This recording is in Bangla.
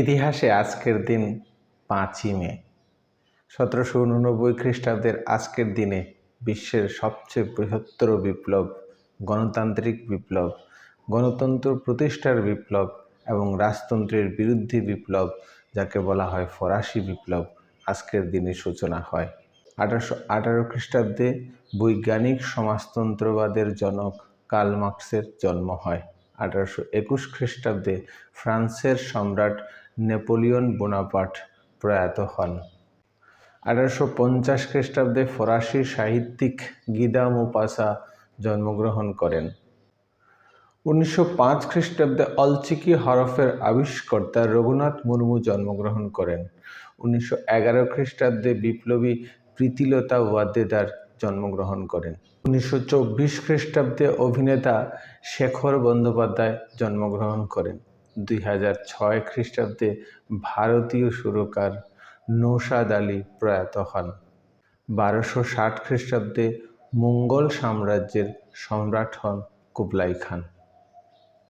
ইতিহাসে আজকের দিন পাঁচই মে। সতেরোশো উননব্বই খ্রিস্টাব্দের আজকের দিনে বিশ্বের সবচেয়ে বৃহত্তর বিপ্লব, গণতান্ত্রিক বিপ্লব, গণতন্ত্র প্রতিষ্ঠার বিপ্লব এবং রাজতন্ত্রের বিরুদ্ধে বিপ্লব, যাকে বলা হয় ফরাসি বিপ্লব, আজকের দিনে সূচনা হয়। আঠারোশো আঠারো খ্রিস্টাব্দে বৈজ্ঞানিক সমাজতন্ত্রবাদের জনক কার্ল মার্কসের জন্ম হয়। আঠারোশো একুশ খ্রিস্টাব্দে ফ্রান্সের সম্রাট নেপোলিয়ন বোনাপার্ট প্রয়াত হন। আঠারোশো পঞ্চাশ খ্রিস্টাব্দে ফরাসি সাহিত্যিক গিদা মুপাসা জন্মগ্রহণ করেন। উনিশশো পাঁচ খ্রিস্টাব্দে অলচিকি হরফের আবিষ্কর্তা রঘুনাথ মুর্মু জন্মগ্রহণ করেন। উনিশশো এগারো খ্রিস্টাব্দে বিপ্লবী প্রীতিলতা ওয়াদ্দেদার জন্মগ্রহণ করেন। উনিশশো চব্বিশ খ্রিস্টাব্দে অভিনেতা শেখর বন্দ্যোপাধ্যায় জন্মগ্রহণ করেন। দুই হাজার ছয় খ্রিস্টাব্দে ভারতীয় সুরকার নৌসাদ আলী প্রয়াত হন। বারোশো ষাট খ্রিস্টাব্দে মঙ্গল সাম্রাজ্যের সম্রাট হন কুবলাই খান।